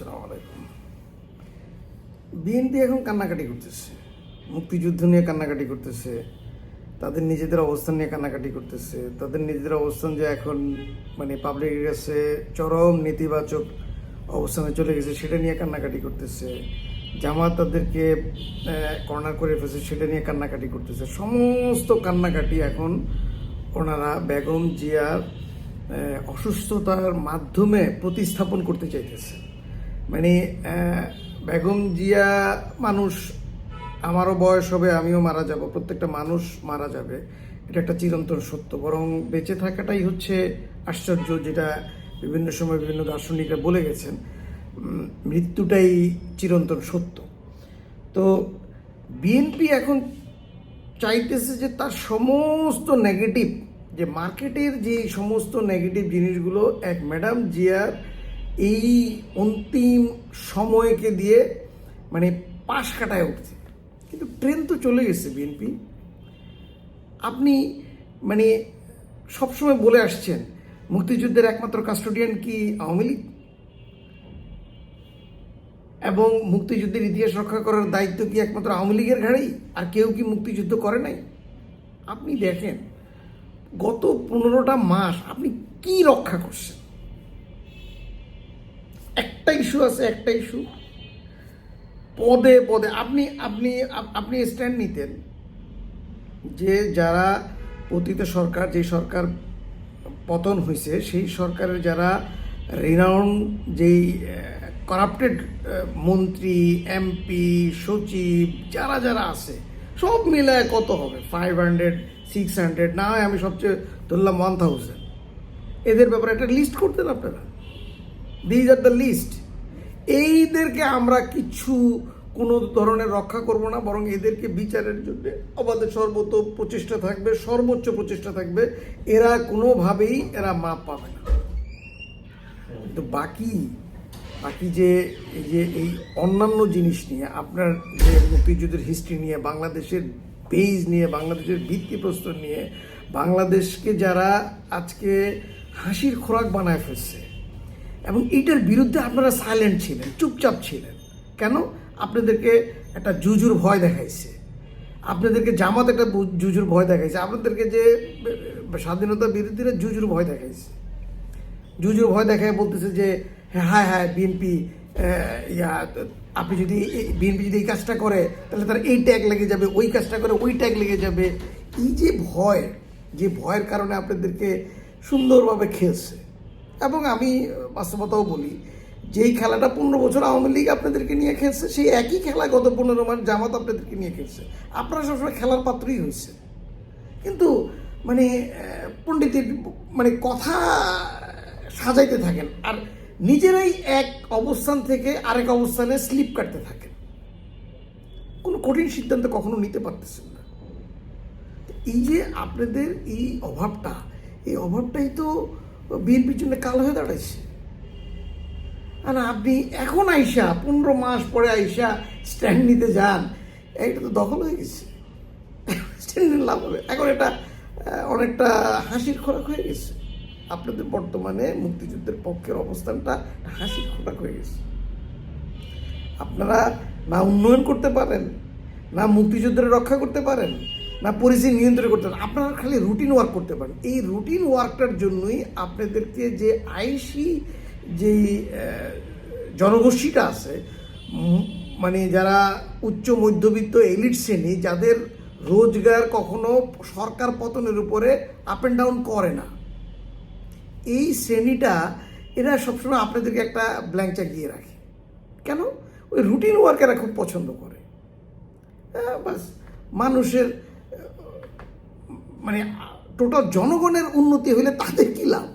আসসালামু আলাইকুম। বিএনপি এখন কান্নাকাটি করতেছে। মুক্তিযুদ্ধ নিয়ে কান্নাকাটি করতেছে। তাদের নিজেদের অবস্থান নিয়ে কান্নাকাটি করতেছে। তাদের নিজেদের অবস্থান যে এখন মানে পাবলিকের কাছে চরম নেতিবাচক অবস্থানে চলে গেছে, সেটা নিয়ে কান্নাকাটি করতেছে। জামাত তাদেরকে কর্নার করে ফেলছে, সেটা নিয়ে কান্নাকাটি করতেছে। সমস্ত কান্নাকাটি এখন ওনারা বেগম জিয়ার অসুস্থতার মাধ্যমে প্রতিস্থাপন করতে চাইতেছে। মানে বেগম জিয়া মানুষ, আমারও বয়স হবে, আমিও মারা যাব, প্রত্যেকটা মানুষ মারা যাবে, এটা একটা চিরন্তন সত্য। বরং বেঁচে থাকাটাই হচ্ছে আশ্চর্য, যেটা বিভিন্ন সময় বিভিন্ন দার্শনিকরা বলে গেছেন মৃত্যুটাই চিরন্তন সত্য। তো বিএনপি এখন চাইতেছে যে তার সমস্ত নেগেটিভ যে মার্কেটের যে সমস্ত নেগেটিভ জিনিসগুলো, এক ম্যাডাম জিয়ার এই অন্তিম সময়কে দিয়ে মানে পাশ কাটায় উঠছে। কিন্তু ট্রেন তো চলে গেছে বিএনপি। আপনি মানে সবসময় বলে আসছেন, মুক্তিযুদ্ধের একমাত্র কাস্টোডিয়ান কি আওয়ামী লীগ? এবং মুক্তিযুদ্ধের ইতিহাস রক্ষা করার দায়িত্ব কি একমাত্র আওয়ামী লীগের ঘাড়েই? আর কেউ কি মুক্তিযুদ্ধ করে নাই? আপনি দেখেন, গত পনেরোটা মাস আপনি কি রক্ষা করছেন? একটা ইস্যু আছে, একটা ইস্যু পদে পদে। আপনি আপনি আপনি স্ট্যান্ড নিতেন যে যারা পতিত সরকার, যে সরকার পতন হয়েছে, সেই সরকারের যারা রিনাউন যেই করাপ্টেড মন্ত্রী এমপি সচিব, যারা যারা আছে, সব মিলায় কত হবে? ফাইভ হান্ড্রেড সিক্স হান্ড্রেড না হয় আমি সবচেয়ে ধরলাম ওয়ান থাউজেন্ড এদের ব্যাপারে একটা লিস্ট করতেন আপনারা। দিজ আর দ্য লিস্ট এইদেরকে আমরা কিছু কোনো ধরনের রক্ষা করব না, বরং এদেরকে বিচারের জন্য আমাদের সর্বত প্রচেষ্টা থাকবে, সর্বোচ্চ প্রচেষ্টা থাকবে। এরা কোনোভাবেই এরা মাপ পাবে না। কিন্তু বাকি বাকি যে, এই যে, এই অন্যান্য জিনিস নিয়ে, আপনার যে মুক্তিযুদ্ধের হিস্ট্রি নিয়ে, বাংলাদেশের বেজ নিয়ে, বাংলাদেশের ভিত্তিপ্রস্তর নিয়ে, বাংলাদেশকে যারা আজকে হাসির খোরাক বানায় ফেলছে এবং এইটার বিরুদ্ধে আপনারা সাইলেন্ট ছিলেন, চুপচাপ ছিলেন। কেন? আপনাদেরকে একটা জুজুর ভয় দেখাইছে। আপনাদেরকে জামাত একটা জুজুর ভয় দেখাইছে। আপনাদেরকে যে স্বাধীনতা বিরোধীরা জুজুর ভয় দেখাইছে। জুজুর ভয় দেখায় বলতেছে যে হ্যাঁ হ্যাঁ হ্যাঁ বিএনপি ইয়া, আপনি যদি বিএনপি যদি এই কাজটা করে, তাহলে তার এই ট্যাগ লেগে যাবে, ওই কাজটা করে, ওই ট্যাগ লেগে যাবে। এই যে ভয়, যে ভয়ের কারণে আপনাদেরকে সুন্দরভাবে খেলছে। এবং আমি বাস্তবতাও বলি, যেই খেলাটা পনেরো বছর আওয়ামী লীগ আপনাদেরকে নিয়ে খেলছে, সেই একই খেলা গত পনেরো মাস জামাত আপনাদেরকে নিয়ে খেলছে। আপনারা সবসময় খেলার পাত্রই হয়েছে কিন্তু মানে পণ্ডিতের মানে কথা সাজাইতে থাকেন আর নিজেরাই এক অবস্থান থেকে আরেক অবস্থানে স্লিপ কাটতে থাকেন। কোনো কঠিন সিদ্ধান্ত কখনো নিতে পারতেছেন না। এই যে আপনাদের এই অভাবটা, এই অভাবটাই তো বিএনপির জন্য কাল হয়ে দাঁড়াইছে। আর আপনি এখন আইসা, পনেরো মাস পরে আইসা স্ট্যান্ড নিতে যান এটা তো দখল হয়ে গেছে। স্ট্যান্ড লাভ হবে। এখন এটা অনেকটা হাসির খোরাক হয়ে গেছে। আপনাদের বর্তমানে মুক্তিযুদ্ধের পক্ষের অবস্থানটা হাসির খোরাক হয়ে গেছে। আপনারা না উন্নয়ন করতে পারেন, না মুক্তিযুদ্ধের রক্ষা করতে পারেন না পরিস্থিতি নিয়ন্ত্রণ করতে পারেন আপনারা খালি রুটিন ওয়ার্ক করতে পারেন। এই রুটিন ওয়ার্কটার জন্যই আপনাদেরকে যে আইসি যেই জনগোষ্ঠীটা আছে মানে যারা উচ্চ মধ্যবিত্ত এলিট শ্রেণি যাদের রোজগার কখনো সরকার পতনের উপরে আপ অ্যান্ড ডাউন করে না। এই শ্রেণীটা এরা সবসময় আপনাদেরকে একটা ব্ল্যাঙ্ক চেক দিয়ে রাখে। কেন? ওই রুটিন ওয়ার্ক এরা খুব পছন্দ করে। হ্যাঁ, বাস। মানুষের মানে টোটাল জনগণের উন্নতি হলে তাদের কি লাভ?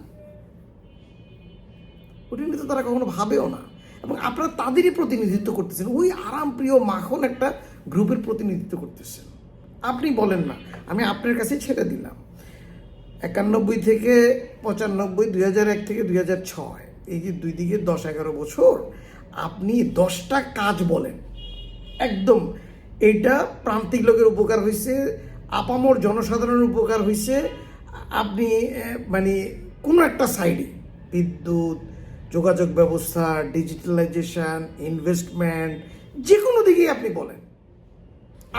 ওটা তো তারা কখনো ভাবেও না। এবং আপনারা তাদেরই প্রতিনিধিত্ব করতেছেন। ওই আরাম প্রিয় মাখন একটা গ্রুপের প্রতিনিধিত্ব করতেছেন। আপনি বলেন না, আমি আপনার কাছে ছেড়ে দিলাম। একানব্বই থেকে পঁচানব্বই, দুই হাজার এক থেকে দুই হাজার ছয়, এই যে দুই দিকে দশ, এগারো বছর, আপনি দশটা কাজ বলেন। একদম এটা প্রান্তিক লোকের উপকার হয়েছে আপামর জনসাধারণের উপকার হয়েছে আপনি মানে কোনো একটা সাইডে বিদ্যুৎ, যোগাযোগ ব্যবস্থা ডিজিটালাইজেশন ইনভেস্টমেন্ট যে কোনো দিকেই আপনি বলেন।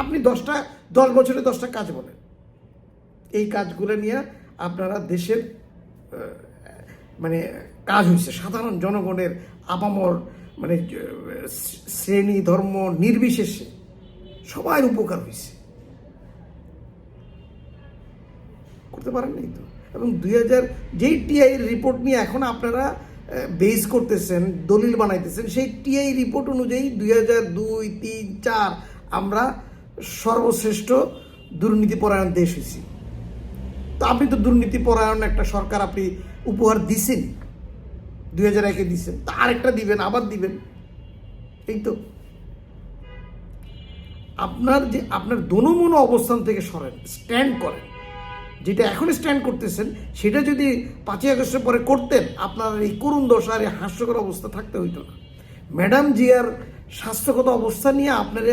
আপনি দশটা, দশ বছরে দশটা কাজ বলেন। এই কাজগুলো নিয়ে আপনারা দেশের মানে কাজ হয়েছে সাধারণ জনগণের আপামর মানে শ্রেণি, ধর্ম নির্বিশেষে সবার উপকার হয়েছে করতে পারেন নাই তো? এবং দুই হাজার যেই টিআই রিপোর্ট নিয়ে এখন আপনারা বেস করতেছেন, দলিল বানাইতেছেন, সেই টিআই রিপোর্ট অনুযায়ী দুই হাজার দুই, তিন, চার আমরা সর্বশ্রেষ্ঠ দুর্নীতি পরায়ণ দেশ হয়েছি। তো আপনি তো দুর্নীতি পরায়ণ একটা সরকার আপনি উপহার দিছেন। দুই হাজার একে দিছেন, তা আরেকটা দিবেন, আবার দিবেন। এই তো। আপনার যে, আপনার দোনোমনো অবস্থান থেকে সরেন স্ট্যান্ড করেন। যেটা এখন স্ট্যান্ড করতেছেন, সেটা যদি পাঁচই আগস্টের পরে করতেন, আপনার এই করুণ দশা আর এই হাস্যকর অবস্থা থাকতে হইতো না। ম্যাডাম জিয়ার স্বাস্থ্যগত অবস্থা নিয়ে আপনার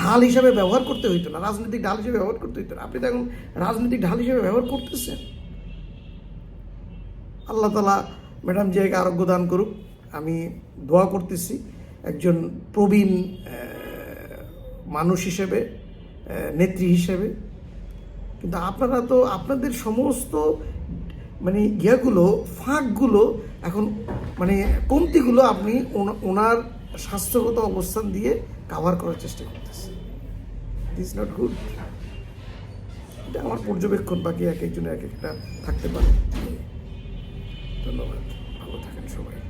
ঢাল হিসাবে ব্যবহার করতে হইতো না, রাজনৈতিক ঢাল হিসেবে ব্যবহার করতে হইতো না। আপনি তো এখন রাজনৈতিক ঢাল হিসেবে ব্যবহার করতেছেন। আল্লাহ তালা ম্যাডাম জিয়াকে আরোগ্য দান করুক। আমি দোয়া করতেছি একজন প্রবীণ মানুষ হিসেবে নেত্রী হিসেবে। কিন্তু আপনারা তো আপনাদের সমস্ত মানে ইয়েগুলো, ফাঁকগুলো এখন মানে কমতিগুলো আপনি ওনা- ওনার স্বাস্থ্যগত অবস্থান দিয়ে কাভার করার চেষ্টা করতেছেন। দিস নট গুড এটা আমার পর্যবেক্ষণ, বাকি এক একজনের এক একটা থাকতে পারে। ধন্যবাদ। ভালো থাকেন সবাই।